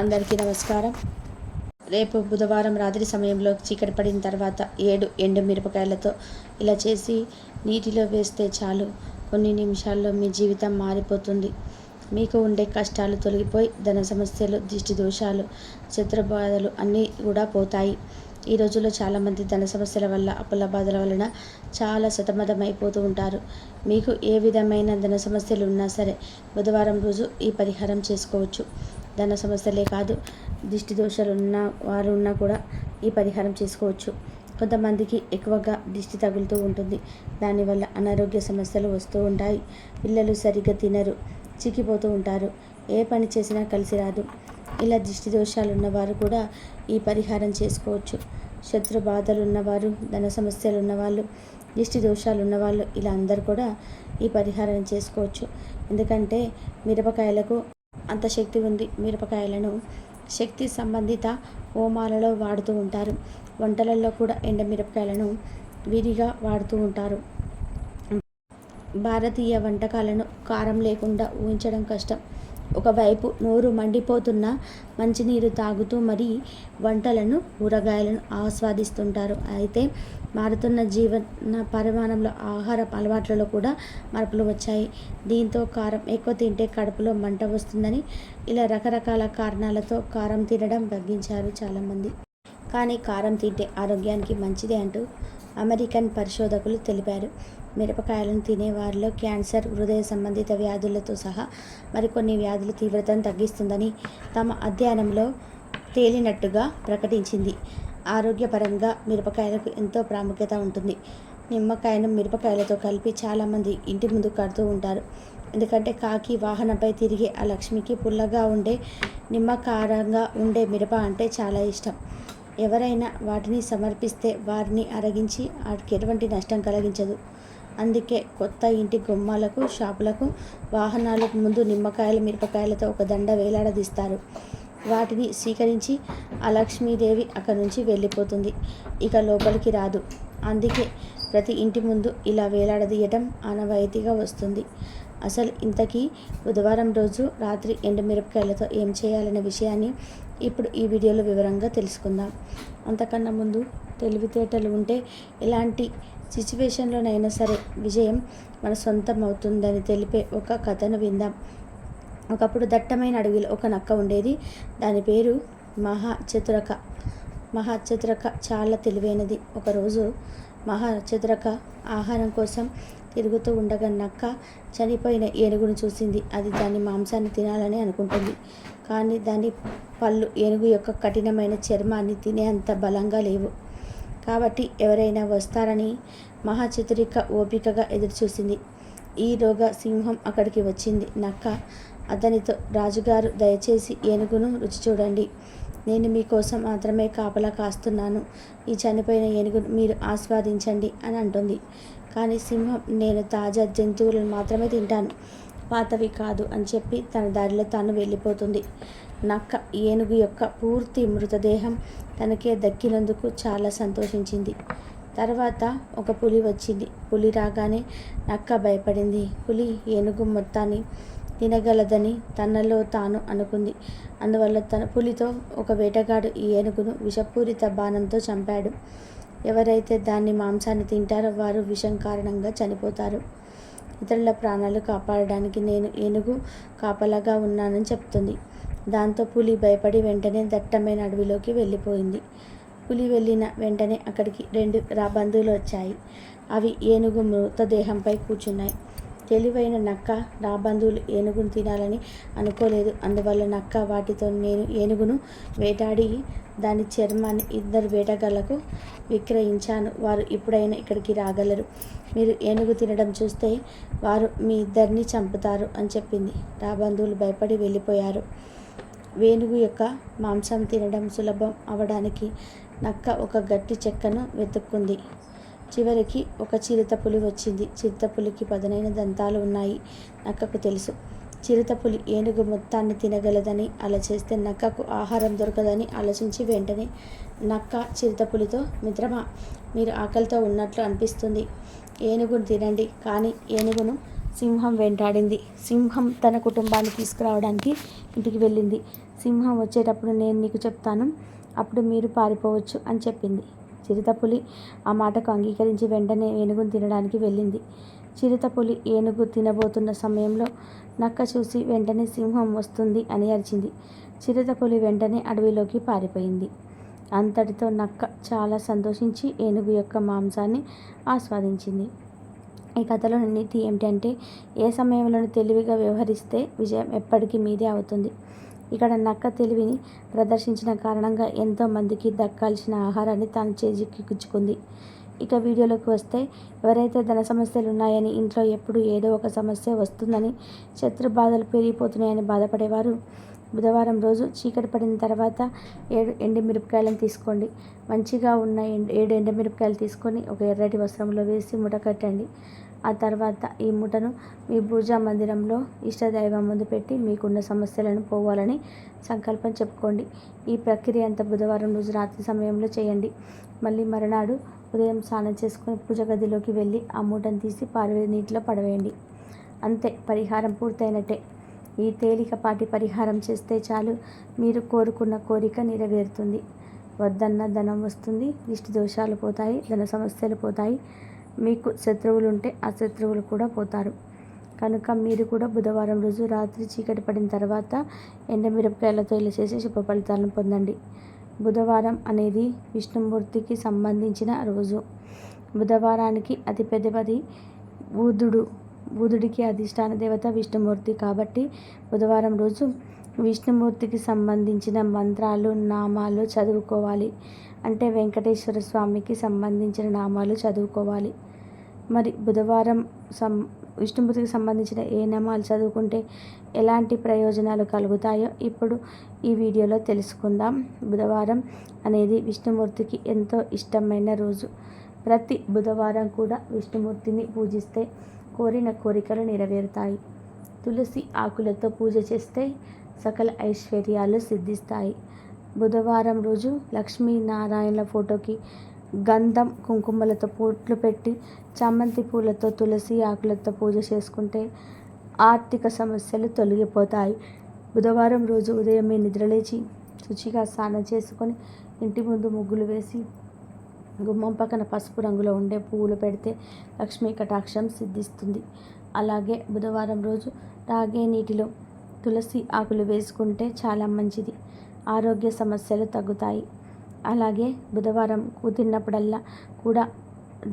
అందరికీ నమస్కారం. రేపు బుధవారం రాత్రి సమయంలో చీకటి పడిన తర్వాత ఏడు ఎండు మిరపకాయలతో ఇలా చేసి నీటిలో వేస్తే చాలు. కొన్ని నిమిషాల్లో మీ జీవితం మారిపోతుంది. మీకు ఉండే కష్టాలు తొలగిపోయి ధన సమస్యలు దిష్టి దోషాలు శత్రు బాధలు అన్నీ కూడా పోతాయి. ఈ రోజుల్లో చాలామంది ధన సమస్యల వల్ల అప్పుల బాధల వలన చాలా సతమతమైపోతూ ఉంటారు. మీకు ఏ విధమైన ధన సమస్యలు ఉన్నా సరే బుధవారం రోజు ఈ పరిహారం చేసుకోవచ్చు. ధన సమస్యలే కాదు దిష్టి దోషాలు ఉన్న వారు ఉన్నా కూడా ఈ పరిహారం చేసుకోవచ్చు. కొంతమందికి ఎక్కువగా దిష్టి తగులుతూ ఉంటుంది. దానివల్ల అనారోగ్య సమస్యలు వస్తూ ఉంటాయి. పిల్లలు సరిగ్గా తినరు చిక్కిపోతూ ఉంటారు. ఏ పని చేసినా కలిసి రాదు. ఇలా దిష్టి దోషాలు ఉన్నవారు కూడా ఈ పరిహారం చేసుకోవచ్చు. శత్రు బాధలు ఉన్నవారు ధన సమస్యలు ఉన్నవాళ్ళు దిష్టి దోషాలు ఉన్నవాళ్ళు ఇలా అందరు కూడా ఈ పరిహారం చేసుకోవచ్చు. ఎందుకంటే మిరపకాయలకు అంత శక్తి ఉంది. మిరపకాయలను శక్తి సంబంధిత హోమాలలో వాడుతూ ఉంటారు. వంటలలో కూడా ఎండ మిరపకాయలను విరిగా వాడుతూ ఉంటారు. భారతీయ వంటకాలను కారం లేకుండా ఊహించడం కష్టం. ఒకవైపు నోరు మండిపోతున్న మంచినీరు తాగుతూ మరి వంటలను కూరగాయలను ఆస్వాదిస్తుంటారు. అయితే మారుతున్న జీవన పరిమాణంలో ఆహార అలవాట్లలో కూడా మార్పులు వచ్చాయి. దీంతో కారం ఎక్కువ తింటే కడుపులో మంట వస్తుందని ఇలా రకరకాల కారణాలతో కారం తినడం తగ్గించారు చాలామంది. కానీ కారం తింటే ఆరోగ్యానికి మంచిదే అంటూ అమెరికన్ పరిశోధకులు తెలిపారు. మిరపకాయలను తినే వారిలో క్యాన్సర్ హృదయ సంబంధిత వ్యాధులతో సహా మరికొన్ని వ్యాధుల తీవ్రతను తగ్గిస్తుందని తమ అధ్యయనంలో తేలినట్టుగా ప్రకటించింది. ఆరోగ్యపరంగా మిరపకాయలకు ఎంతో ప్రాముఖ్యత ఉంటుంది. నిమ్మకాయను మిరపకాయలతో కలిపి చాలామంది ఇంటి ముందు కడుతూ ఉంటారు. ఎందుకంటే కాకి వాహనంపై తిరిగే ఆ లక్ష్మికి పుల్లగా ఉండే నిమ్మకారంగా ఉండే మిరప అంటే చాలా ఇష్టం. ఎవరైనా వాటిని సమర్పిస్తే వారిని అరగించి వాటికి ఎటువంటి నష్టం కలిగించదు. అందుకే కొత్త ఇంటి గుమ్మాలకు షాపులకు వాహనాలకు ముందు నిమ్మకాయలు మిరపకాయలతో ఒక దండ వేలాడదీస్తారు. వాటిని స్వీకరించి ఆ లక్ష్మీదేవి అక్కడి నుంచి వెళ్ళిపోతుంది. ఇక లోపలికి రాదు. అందుకే ప్రతి ఇంటి ముందు ఇలా వేలాడదీయటం ఆనవాయితీగా వస్తుంది. అసలు ఇంతకీ బుధవారం రోజు రాత్రి ఎండుమిరపకాయలతో ఏం చేయాలనే విషయాన్ని ఇప్పుడు ఈ వీడియోలో వివరంగా తెలుసుకుందాం. అంతకన్నా ముందు తెలివితేటలు ఉంటే ఎలాంటి సిచ్యువేషన్లోనైనా సరే విజయం మన సొంతం అవుతుందని తెలిపే ఒక కథను విందాం. ఒకప్పుడు దట్టమైన అడవిలో ఒక నక్క ఉండేది. దాని పేరు మహాచతురక. మహాచతురక చాలా తెలివైనది. ఒకరోజు మహాచతురక ఆహారం కోసం తిరుగుతూ ఉండగా నక్క చనిపోయిన ఏనుగును చూసింది. అది దాని మాంసాన్ని తినాలని అనుకుంటుంది. కానీ దాని పళ్ళు ఏనుగు యొక్క కఠినమైన చర్మాన్ని తినే అంత బలంగా లేవు. కాబట్టి ఎవరైనా వస్తారని మహాచతురిక ఓపికగా ఎదురుచూసింది. ఈలోగా సింహం అక్కడికి వచ్చింది. నక్క అతనితో రాజుగారు దయచేసి ఏనుగును రుచి చూడండి. నేను మీకోసం మాత్రమే కాపలా కాస్తున్నాను. ఈ చనిపోయిన ఏనుగును మీరు ఆస్వాదించండి అని అంటుంది. కానీ సింహం నేను తాజా జంతువులను మాత్రమే తింటాను. పాతవి కాదు అని చెప్పి తన దారిలో తాను వెళ్ళిపోతుంది. నక్క ఏనుగు యొక్క పూర్తి మృతదేహం తనకే దక్కినందుకు చాలా సంతోషించింది. తర్వాత ఒక పులి వచ్చింది. పులి రాగానే నక్క భయపడింది. పులి ఏనుగు మొత్తాన్ని తినగలదని తనలో తాను అనుకుంది. అందువల్ల తన పులితో ఒక వేటగాడు ఈ ఏనుగును విషపూరిత బాణంతో చంపాడు. ఎవరైతే దాన్ని మాంసాన్ని తింటారో వారు విషం కారణంగా చనిపోతారు. ఇతరుల ప్రాణాలు కాపాడడానికి నేను ఏనుగు కాపలాగా ఉన్నానని చెప్తుంది. దాంతో పులి భయపడి వెంటనే దట్టమైన అడవిలోకి వెళ్ళిపోయింది. పులి వెళ్ళిన వెంటనే అక్కడికి రెండు రాబందులు వచ్చాయి. అవి ఏనుగు మృతదేహంపై కూర్చున్నాయి. తెలివైన నక్క నా బంధువులు ఏనుగును తినాలని అనుకోలేదు. అందువల్ల నక్క వాటితో నేను ఏనుగును వేటాడి దాని చర్మాన్ని ఇద్దరు వేటగాళ్ళకు విక్రయించాను. వారు ఇప్పుడైనా ఇక్కడికి రాగలరు. మీరు ఏనుగు తినడం చూస్తే వారు మీ ఇద్దరిని చంపుతారు అని చెప్పింది. నా బంధువులు భయపడి వెళ్ళిపోయారు. వేణుగు యొక్క మాంసం తినడం సులభం అవడానికి నక్క ఒక గట్టి చెక్కను వెతుక్కుంది. చివరికి ఒక చిరుతపులి వచ్చింది. చిరుతపులికి పదునైన దంతాలు ఉన్నాయి. నక్కకు తెలుసు. చిరుతపులి ఏనుగు మొత్తాన్ని తినగలదని అలా చేస్తే నక్కకు ఆహారం దొరకదని ఆలోచించి వెంటనే నక్క చిరుతపులితో మిత్రమా మీరు ఆకలితో ఉన్నట్లు అనిపిస్తుంది. ఏనుగును తినండి. కానీ ఏనుగును సింహం వెంటాడింది. సింహం తన కుటుంబాన్ని తీసుకురావడానికి ఇంటికి వెళ్ళింది. సింహం వచ్చేటప్పుడు నేను నీకు చెప్తాను. అప్పుడు మీరు పారిపోవచ్చు అని చెప్పింది. చిరుతపులి ఆ మాటకు అంగీకరించి వెంటనే ఏనుగును తినడానికి వెళ్ళింది. చిరుతపులి ఏనుగు తినబోతున్న సమయంలో నక్క చూసి వెంటనే సింహం వస్తుంది అని అరిచింది. చిరుతపులి వెంటనే అడవిలోకి పారిపోయింది. అంతటితో నక్క చాలా సంతోషించి ఏనుగు యొక్క మాంసాన్ని ఆస్వాదించింది. ఈ కథలో నీతి ఏమిటంటే ఏ సమయంలోనూ తెలివిగా వ్యవహరిస్తే విజయం ఎప్పటికీ మీదే అవుతుంది. ఇక్కడ నక్క తెలివిని ప్రదర్శించిన కారణంగా ఎంతోమందికి దక్కాల్సిన ఆహారాన్ని తాను చేజిక్కించుకుంది. ఇక వీడియోలోకి వస్తే ఎవరైతే ధన సమస్యలు ఉన్నాయని ఇంట్లో ఎప్పుడు ఏదో ఒక సమస్య వస్తుందని శత్రు బాధలు పెరిగిపోతున్నాయని బాధపడేవారు బుధవారం రోజు చీకటి పడిన తర్వాత ఏడు ఎండుమిరపకాయలను తీసుకోండి. మంచిగా ఉన్న ఏడు ఎండుమిరపకాయలు తీసుకొని ఒక ఎర్రటి వస్త్రంలో వేసి ముడకట్టండి. ఆ తర్వాత ఈ మూటను మీ పూజా మందిరంలో ఇష్టదైవం ముందు పెట్టి మీకున్న సమస్యలను పోవాలని సంకల్పం చెప్పుకోండి. ఈ ప్రక్రియ అంతా బుధవారం రోజు రాత్రి సమయంలో చేయండి. మళ్ళీ మరునాడు ఉదయం స్నానం చేసుకుని పూజ గదిలోకి వెళ్ళి ఆ మూటను తీసి పారవే నీటిలో పడవేయండి. అంతే పరిహారం పూర్తయినట్టే. ఈ తేలికపాటి పరిహారం చేస్తే చాలు మీరు కోరుకున్న కోరిక నెరవేరుతుంది. వద్దన్న ధనం వస్తుంది దిష్టి దోషాలు పోతాయి ధన సమస్యలు పోతాయి. మీకు శత్రువులుంటే ఆ శత్రువులు కూడా పోతారు. కనుక మీరు కూడా బుధవారం రోజు రాత్రి చీకటి పడిన తర్వాత ఎండమిరపకాయలతో ఇలా చేసి శుభ ఫలితాలను పొందండి. బుధవారం అనేది విష్ణుమూర్తికి సంబంధించిన రోజు. బుధవారానికి అతిపెద్దది బుధుడు బుధుడికి అధిష్టాన దేవత విష్ణుమూర్తి కాబట్టి బుధవారం రోజు విష్ణుమూర్తికి సంబంధించిన మంత్రాలు నామాలు చదువుకోవాలి. అంటే వెంకటేశ్వర స్వామికి సంబంధించిన నామాలు చదువుకోవాలి. మరి బుధవారం సం విష్ణుమూర్తికి సంబంధించిన ఏ నామాలు చదువుకుంటే ఎలాంటి ప్రయోజనాలు కలుగుతాయో ఇప్పుడు ఈ వీడియోలో తెలుసుకుందాం. బుధవారం అనేది విష్ణుమూర్తికి ఎంతో ఇష్టమైన రోజు. ప్రతి బుధవారం కూడా విష్ణుమూర్తిని పూజిస్తే కోరిన కోరికలు నెరవేరుతాయి. తులసి ఆకులతో పూజ చేస్తే సకల ఐశ్వర్యాలు సిద్ధిస్తాయి. బుధవారం రోజు లక్ష్మీనారాయణల ఫోటోకి గంధం కుంకుమలతో పూట్లు పెట్టి చామంతి పూలతో తులసి ఆకులతో పూజ చేసుకుంటే ఆర్థిక సమస్యలు తొలగిపోతాయి. బుధవారం రోజు ఉదయమే నిద్రలేచి శుచిగా స్నానం చేసుకొని ఇంటి ముందు ముగ్గులు వేసి గుమ్మం పక్కన పసుపు రంగులో ఉండే పువ్వులు పెడితే లక్ష్మీ కటాక్షం సిద్ధిస్తుంది. అలాగే బుధవారం రోజు తాగే నీటిలో తులసి ఆకులు వేసుకుంటే చాలా మంచిది. ఆరోగ్య సమస్యలు తగ్గుతాయి. అలాగే బుధవారం కుదిరినప్పుడల్లా కూడా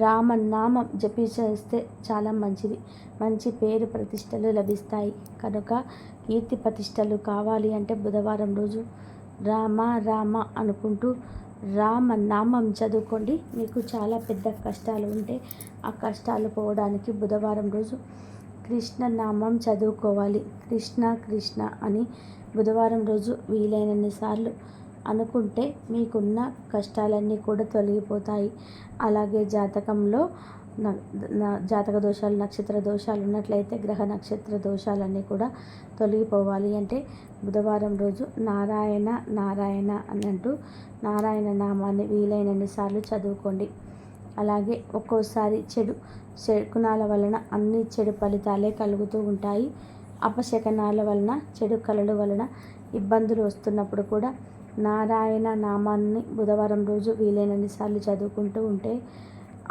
రామ నామం జపించేస్తే చాలా మంచిది. మంచి పేరు ప్రతిష్టలు లభిస్తాయి. కనుక కీర్తి ప్రతిష్టలు కావాలి అంటే బుధవారం రోజు రామ రామ అనుకుంటూ రామ నామం చదువుకోండి. మీకు చాలా పెద్ద కష్టాలు ఉంటే ఆ కష్టాలు పోవడానికి బుధవారం రోజు కృష్ణ నామం చదువుకోవాలి. కృష్ణ కృష్ణ అని బుధవారం రోజు వీలైనన్ని సార్లు అనుకుంటే మీకున్న కష్టాలన్నీ కూడా తొలగిపోతాయి. అలాగే జాతకంలో జాతక దోషాలు నక్షత్ర దోషాలు ఉన్నట్లయితే గ్రహ నక్షత్ర దోషాలన్నీ కూడా తొలగిపోవాలి అంటే బుధవారం రోజు నారాయణ నారాయణ అని అంటూ నారాయణ నామాన్ని వీలైనన్ని సార్లు చదువుకోండి. అలాగే ఒక్కోసారి చెడు శకునాల వలన అన్ని చెడు ఫలితాలే కలుగుతూ ఉంటాయి. అపశకనాల వలన చెడు కళల వలన ఇబ్బందులు వస్తున్నప్పుడు కూడా నారాయణ నామాన్ని బుధవారం రోజు వీలైనన్ని సార్లు చదువుకుంటూ ఉంటే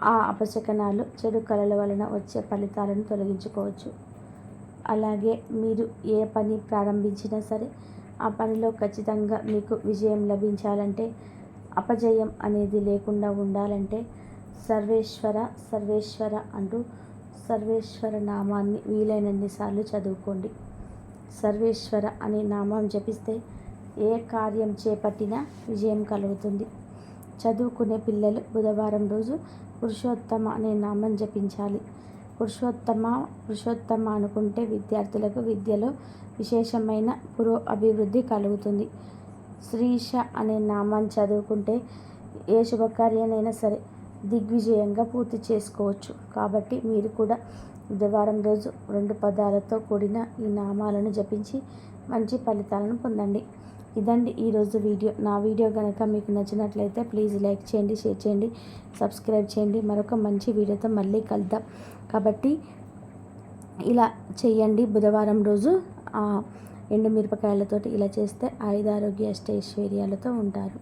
ఆ అపశకనాలు చెడు కళల వలన వచ్చే ఫలితాలను తొలగించుకోవచ్చు. అలాగే మీరు ఏ పని ప్రారంభించినా సరే ఆ పనిలో ఖచ్చితంగా మీకు విజయం లభించాలంటే అపజయం అనేది లేకుండా ఉండాలంటే సర్వేశ్వర సర్వేశ్వర అంటూ సర్వేశ్వర నామాన్ని వీలైనన్ని సార్లు చదువుకోండి. సర్వేశ్వర అనే నామం జపిస్తే ఏ కార్యం చేపట్టినా విజయం కలుగుతుంది. చదువుకునే పిల్లలు బుధవారం రోజు పురుషోత్తమ అనే నామం జపించాలి. పురుషోత్తమ పురుషోత్తమ అనుకుంటే విద్యార్థులకు విద్యలో విశేషమైన పురో అభివృద్ధి కలుగుతుంది. శ్రీష అనే నామాన్ని చదువుకుంటే ఏ శుభకార్యానైనా సరే దిగ్విజయంగా పూర్తి చేసుకోవచ్చు. కాబట్టి మీరు కూడా బుధవారం రోజు రెండు పదాలతో కూడిన ఈ నామాలను జపించి మంచి ఫలితాలను పొందండి. ఇదండి ఈరోజు వీడియో. నా వీడియో కనుక మీకు నచ్చినట్లయితే ప్లీజ్ లైక్ చేయండి షేర్ చేయండి సబ్స్క్రైబ్ చేయండి. మరొక మంచి వీడియోతో మళ్ళీ కలుద్దాం. కాబట్టి ఇలా చేయండి బుధవారం రోజు. ఎండు మిరపకాయలతోటి ఇలా చేస్తే ఆయుధారోగ్య అష్టైశ్వర్యాలతో ఉంటారు.